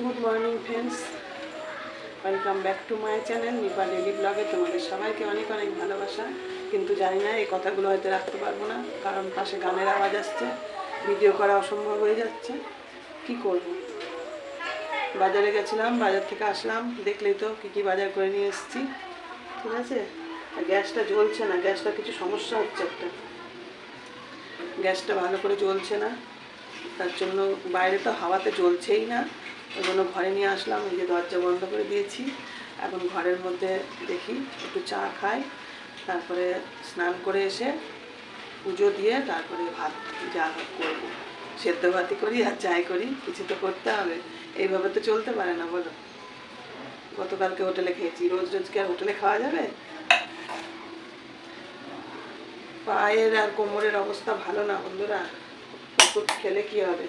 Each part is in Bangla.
Good morning friends welcome back to my channel Nipa daily ব্লগে তোমাদের সবাইকে অনেক অনেক ভালোবাসা। কিন্তু জানি না, এই কথাগুলো হয়তো রাখতে পারব না, কারণ পাশে গানের আওয়াজ আসছে, ভিডিও করা অসম্ভব হয়ে যাচ্ছে। কি করব? বাজারে গেছিলাম, বাজার থেকে আসলাম, দেখলেই তো কী কী বাজার করে নিয়ে এসেছি। ঠিক আছে? গ্যাসটা জ্বলছে না, গ্যাসটা কিছু সমস্যা হচ্ছে একটা। গ্যাসটা ভালো করে জ্বলছে না। তার জন্য বাইরে তো হাওয়াতে জ্বলছেই না। ওই জন্য ঘরে নিয়ে আসলাম, এই যে দরজা বন্ধ করে দিয়েছি। এখন ঘরের মধ্যে দেখি একটু চা খাই, তারপরে স্নান করে এসে পুজো দিয়ে তারপরে ভাত যা করব। সেদ্ধ ভাতই করি আর চাই করি, কিছু তো করতে হবে। এইভাবে তো চলতে পারে না, বলো। গতকালকে হোটেলে খেয়েছি, রোজ রোজ কি আর হোটেলে খাওয়া যাবে? পায়ের আর কোমরের অবস্থা ভালো না, বন্ধুরা। ওষুধ খেলে কি হবে?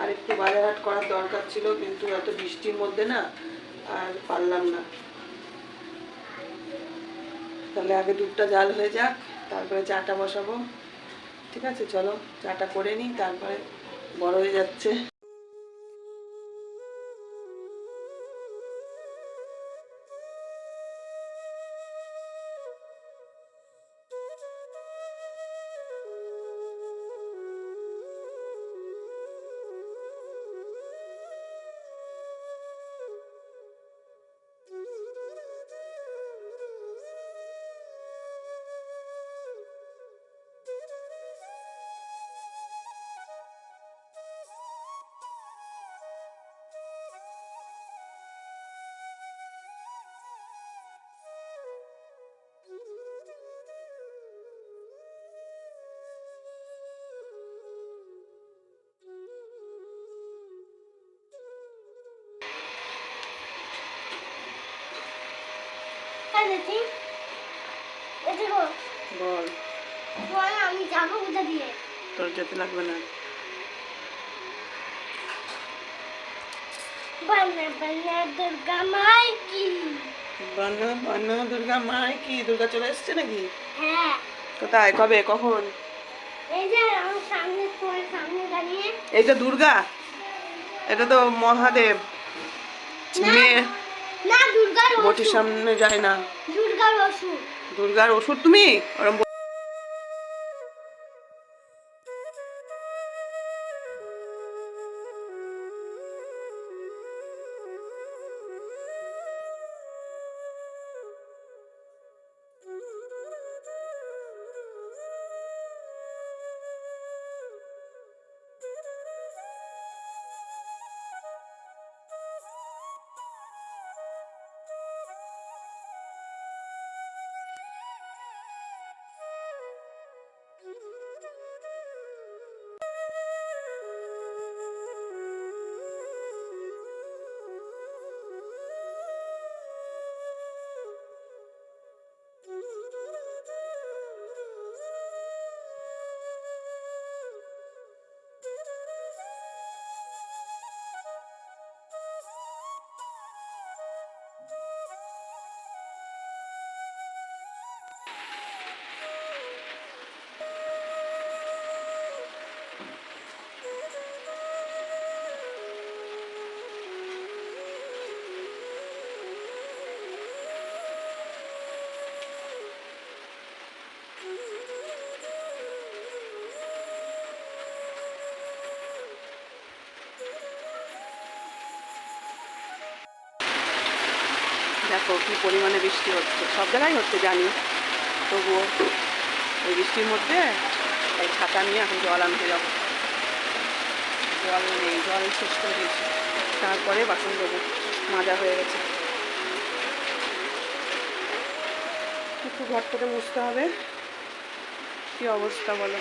আর একটু বাজার হাট করার দরকার ছিল, কিন্তু এত বৃষ্টির মধ্যে না আর পারলাম না। তাহলে আগে দুধটা জাল হয়ে যাক, তারপরে চাটা বসাবো। ঠিক আছে, চলো, চাটা করে নিই, তারপরে বড় হয়ে যাচ্ছে। বল। বল। আমি যাব কোথা দিয়ে? তোর যেতে লাগবে না। বানা বানা দুর্গা মাই কি বানা বানা দুর্গা মায় কি দুর্গা চলে এসছে নাকি? হ্যাঁ। কোথায়? কবে? কখন? এই যে আমার সামনে তোমার সামনে দাঁড়িয়ে। এইটা দুর্গা এটা তো মহাদেব। মেয়ে না দুর্গার বটির সামনে যায় না। দুর্গার ওষুধ। দুর্গার ওষুধ তুমি? ওরম দেখো কি পরিমাণে বৃষ্টি হচ্ছে। সব জায়গায় হচ্ছে, জানি। তবুও এই বৃষ্টির মধ্যে এই ছাতা নিয়ে এখন জল আনতে যাব। জল নেই, জল শেষ করে দিয়েছি। তারপরে বাসন দেবো মাজা হয়ে গেছে। একটু ঘরটাতে মুছতে হবে। কি অবস্থা বলো?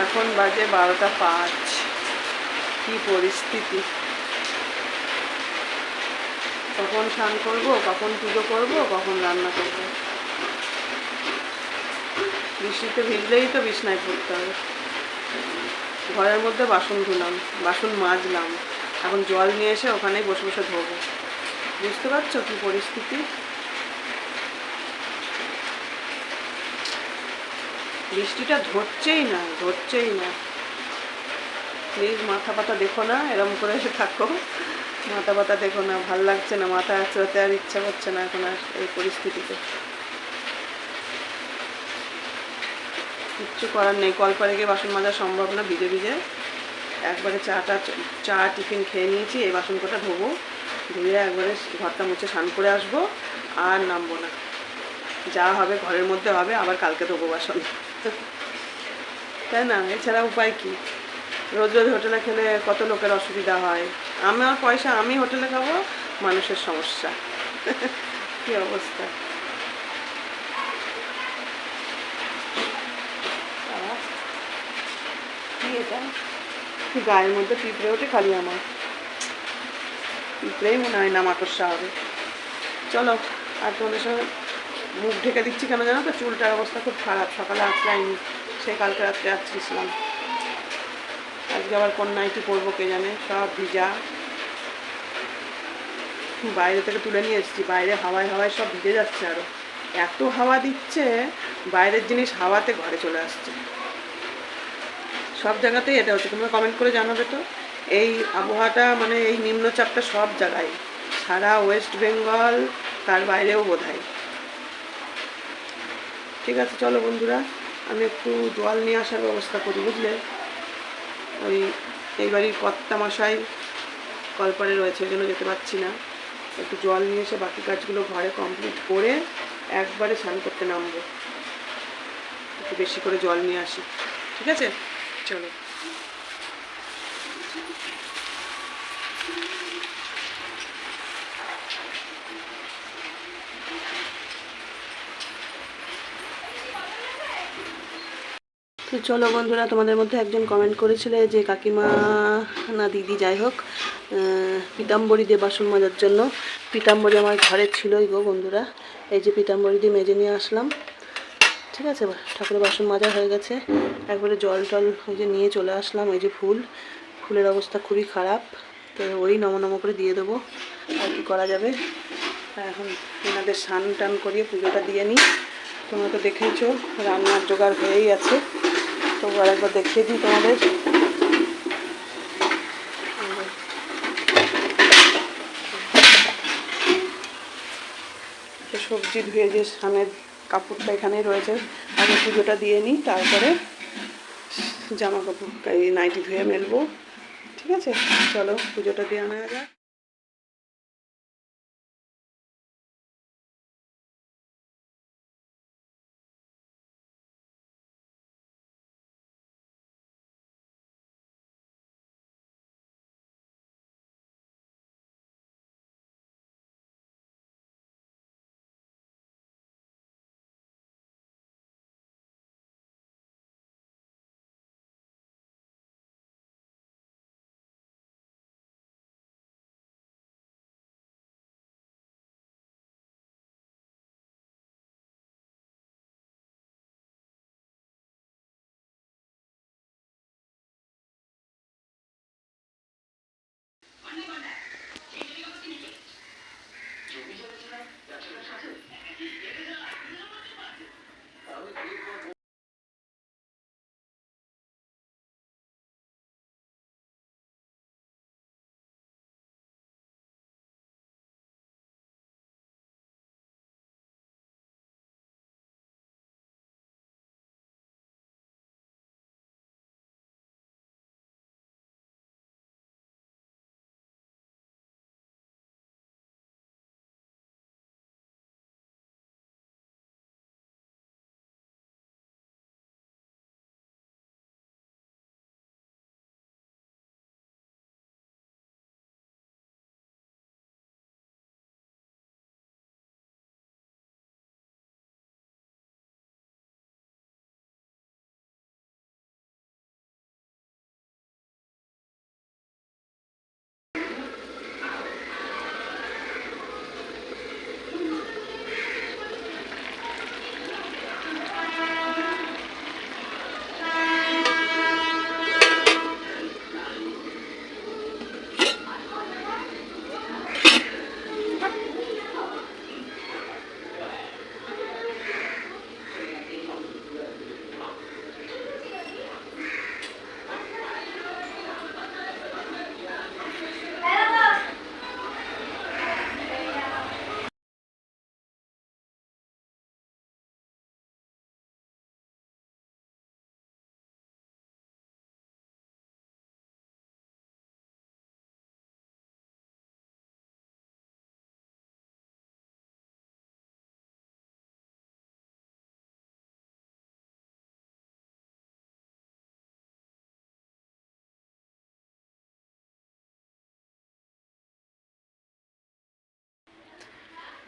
এখন বাজে বারোটা পাঁচ। কি পরিস্থিতি? কখন স্নান করব, কখন পুজো করব, কখন রান্না করব। বৃষ্টিতে ভিজলেই তো বিছনায় পড়তে হবে। ঘরের মধ্যে বাসন ধুলাম, বাসন মাজলাম। এখন জল নিয়ে এসে ওখানেই বসে বসে ধোবো। বুঝতে পারছ কি পরিস্থিতি? বৃষ্টিটা ধরছেই না ধরছেই না। প্লিজ মাথা পাতা দেখো না, এরম করে এসে থাকো। মাথা পাতা দেখো না, ভালো লাগছে না, মাথা চড়তে আর ইচ্ছা করছে না এখন আর এই পরিস্থিতিতে। কিচ্ছু করার নেই, কল পরে গিয়ে বাসন মাজা সম্ভব না, ভিজে ভিজে। একবারে চাটা চা, টিফিন খেয়ে নিয়েছি, এই বাসন কটা ধোবো, ধুয়ে একবারে ঘরটা মুছে স্নান করে আসব, আর নামবো না। যা হবে ঘরের মধ্যে হবে, আবার কালকে ধোবো বাসন। তাই না? এছাড়া উপায় কি? রোজ রোজ হোটেলে খেলে কত লোকের অসুবিধা হয়? আমার পয়সা, আমি হোটেলে খাব, মানুষের সমস্যা। কি অবস্থা? গায়ের মধ্যে পিঁপড়ে ওঠে খালি আমার। পিঁপড়েই মনে হয় না মাকড়সা হবে। চলো, আর তোমাদের সঙ্গে মুখ ঢেকে দিচ্ছি কেন জানো তো? চুলটার অবস্থা খুব খারাপ। সকালে আঁচড়াইনি সেই কালকে রাত্রে আঁচড়িয়েছিলাম আজকে আবার কোন নাইটি পরবো কে জানে? সব ভিজা। বাইরে থেকে তুলে নিয়ে এসেছি। বাইরে হাওয়ায় হাওয়ায় সব ভিজে যাচ্ছে আরও। এত হাওয়া দিচ্ছে, বাইরের জিনিস হাওয়াতে ঘরে চলে আসছে। সব জায়গাতেই এটা হচ্ছে। তোমরা কমেন্ট করে জানাবে তো। এই আবহাওয়াটা মানে এই নিম্নচাপটা সব জায়গায়। সারা ওয়েস্ট বেঙ্গল তার বাইরেও বোধ ঠিক আছে, চলো বন্ধুরা। আমি একটু জল নিয়ে আসার ব্যবস্থা করি, বুঝলে? ওই এই বাড়ির কর্তা মশাই কলপারে রয়েছে, ওই জন্য যেতে পারছি না। একটু জল নিয়ে এসে বাকি কাজগুলো ঘরে কমপ্লিট করে একবারে স্নান করতে নামবো। একটু বেশি করে জল নিয়ে আসি। ঠিক আছে? চলো। তো চলো বন্ধুরা, তোমাদের মধ্যে একজন কমেন্ট করেছিলে যে, কাকিমা না দিদি যাই হোক পিতাম্বরী দিয়ে বাসন মাজার জন্য। পিতাম্বরী আমার ঘরে ছিলই গো বন্ধুরা। এই যে পিতাম্বরী দিয়ে মেজে নিয়ে আসলাম। ঠিক আছে ঠাকুরের বাসন মাজা হয়ে গেছে। একবারে জল টল ওই যে নিয়ে চলে আসলাম, এই যে ফুল। ফুলের অবস্থা খুবই খারাপ। তো ওই নম নম করে দিয়ে দেবো। আর কি করা যাবে? এখন এনাদের স্নান টান করিয়ে পুজোটা দিয়ে নিই। তোমরা তো দেখেইছো, রান্নার জোগাড় হয়েই আছে। তো আরেকবার দেখিয়ে দিই তোমাদের। সবজি ধুয়ে যে স্নানের কাপড়টা এখানেই রয়েছে, আগে পুজোটা দিয়ে নিই, তারপরে জামা কাপড় নাইটি ধুয়ে মেলবো। ঠিক আছে? চলো, পুজোটা দিয়ে আনা যাক।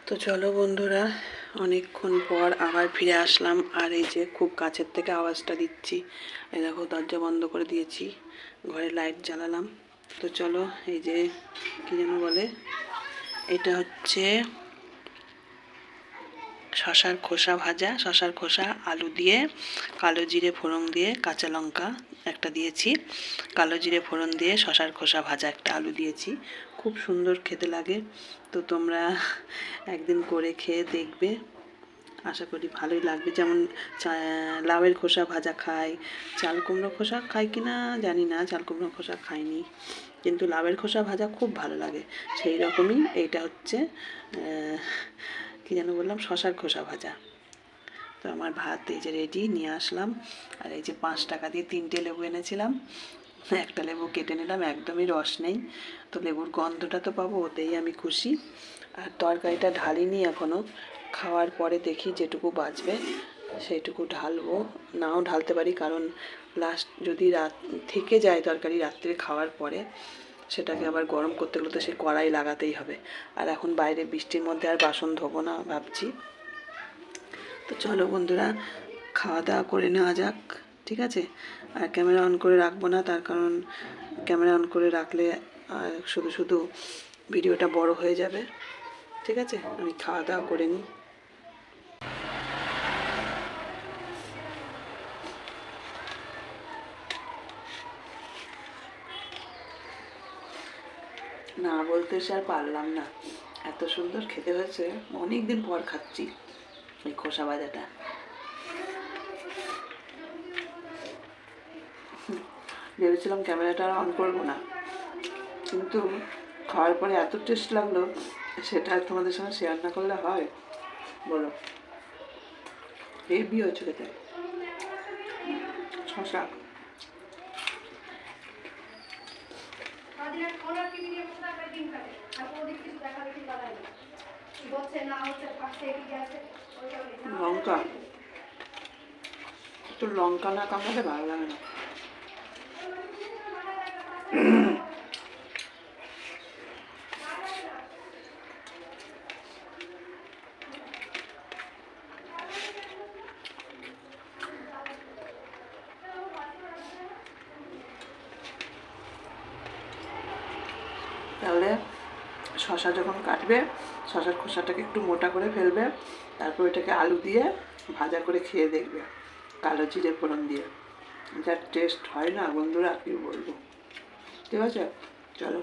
তো চলো বন্ধুরা, অনেকক্ষণ পর আবার ফিরে আসলাম আর এই যে খুব কাছের থেকে আওয়াজটা দিচ্ছি। এই দেখো, দরজা বন্ধ করে দিয়েছি, ঘরে লাইট জ্বালালাম। তো চলো, এই যে কী যেন বলে, এটা হচ্ছে শশার খোসা ভাজা। শশার খোসা আলু দিয়ে, কালো জিরে ফোড়ন দিয়ে, কাঁচা লঙ্কা একটা দিয়েছি। কালো জিরে ফোড়ন দিয়ে শশার খোসা ভাজা একটা আলু দিয়েছি। খুব সুন্দর খেতে লাগে। তো তোমরা একদিন করে খেয়ে দেখবে। আশা করি ভালোই লাগবে। যেমন লাউয়ের খোসা ভাজা খাই, চাল কুমড়ো খোসা খাই কি না জানি না, চাল কুমড়ো খোসা খাইনি। কিন্তু লাউয়ের খোসা ভাজা খুব ভালো লাগে। সেই রকমই এইটা হচ্ছে কি যেন বললাম? শশার খোসা ভাজা। তো আমার ভাত এই যে রেডি নিয়ে আসলাম। আর এই যে পাঁচ টাকা দিয়ে তিনটে লেবু এনেছিলাম। একটা লেবু কেটে নিলাম, একদমই রস নেই। তো লেবুর গন্ধটা তো পাবো, ওতেই আমি খুশি। আর তরকারিটা ঢালিনি এখনও খাওয়ার পরে দেখি যেটুকু বাঁচবে সেইটুকু ঢালবো। নাও ঢালতে পারি, কারণ লাস্ট যদি রাত, থেকে যায় তরকারি রাত্রে খাওয়ার পরে, সেটাকে আবার গরম করতে গেলে তো সে কড়াই লাগাতেই হবে। আর এখন বাইরে বৃষ্টির মধ্যে আর বাসন ধোবো না, ভাবছি। তো চলো বন্ধুরা, খাওয়া দাওয়া করে নেওয়া যাক, ঠিক আছে? আর ক্যামেরা অন করে রাখব না, তার কারণ ক্যামেরা অন করে রাখলে শুধু শুধু ভিডিওটা বড় হয়ে যাবে, ঠিক আছে? আমি খাওয়া দাওয়া করে নিই। না বলতে সে আর পারলাম না। এত সুন্দর খেতে হয়েছে অনেক দিন পর খাচ্ছি। এই খোসা হুম, ভেবেছিলাম ক্যামেরাটা অন করব না। কিন্তু খাওয়ার পরে এত টেস্ট লাগল সেটা তোমাদের সঙ্গে শেয়ার না করলে হয়? বলো। হেভি হয়েছে খেতে শশা। লঙ্কা। একটু লঙ্কা না কামড়ালে ভালো লাগে না। তাহলে শশা যখন কাটবে শশার খোসাটাকে একটু মোটা করে ফেলবে, তারপর এটাকে আলু দিয়ে ভাজা করে খেয়ে দেখবে, কালো জিরে ফোড়ন দিয়ে। যা টেস্ট হয় না বন্ধুরা কি বলব। ঠিক আছে? চলো।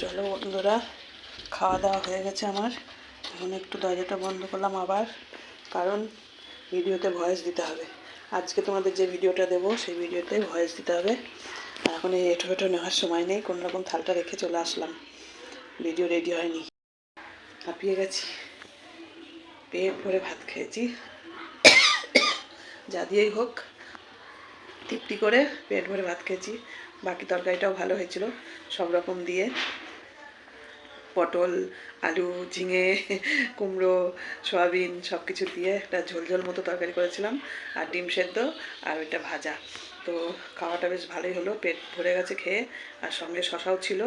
চলো বন্ধুরা, খাওয়া দাওয়া হয়ে গেছে আমার। এখন একটু দরজাটা বন্ধ করলাম আবার, কারণ ভিডিওতে ভয়েস দিতে হবে। আজকে তোমাদের যে ভিডিওটা দেবো, সেই ভিডিওতে ভয়েস দিতে হবে। আর এখন এই এঁটো ফেটো নেওয়ার সময় নেই, কোনো রকম থালটা রেখে চলে আসলাম। ভিডিও রেডি হয়নি। হাঁপিয়ে গেছি। পেট ভরে ভাত খেয়েছি। যা দিয়েই হোক, তৃপ্তি করে পেট ভরে ভাত খেয়েছি। বাকি তরকারিটাও ভালো হয়েছিল, সব রকম দিয়ে। পটল, আলু, ঝিঙে, কুমড়ো, সয়াবিন সব কিছু দিয়ে একটা ঝোলঝোল মতো তরকারি করেছিলাম আর ডিম সেদ্ধ আর ওইটা ভাজা। তো খাওয়াটা বেশ ভালোই হলো, পেট ভরে গেছে খেয়ে আর সঙ্গে শশাও ছিল।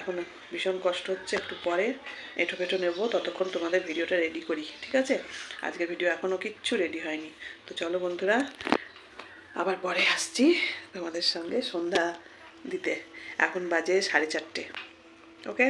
এখন ভীষণ কষ্ট হচ্ছে একটু পরে এঁটো ফেটো নেব, ততক্ষণ তোমাদের ভিডিওটা রেডি করি, ঠিক আছে? আজকের ভিডিও এখনও কিচ্ছু রেডি হয়নি। তো চলো বন্ধুরা, আবার পরে আসছি তোমাদের সঙ্গে সন্ধ্যা দিতে। এখন বাজে সাড়ে চারটে ওকে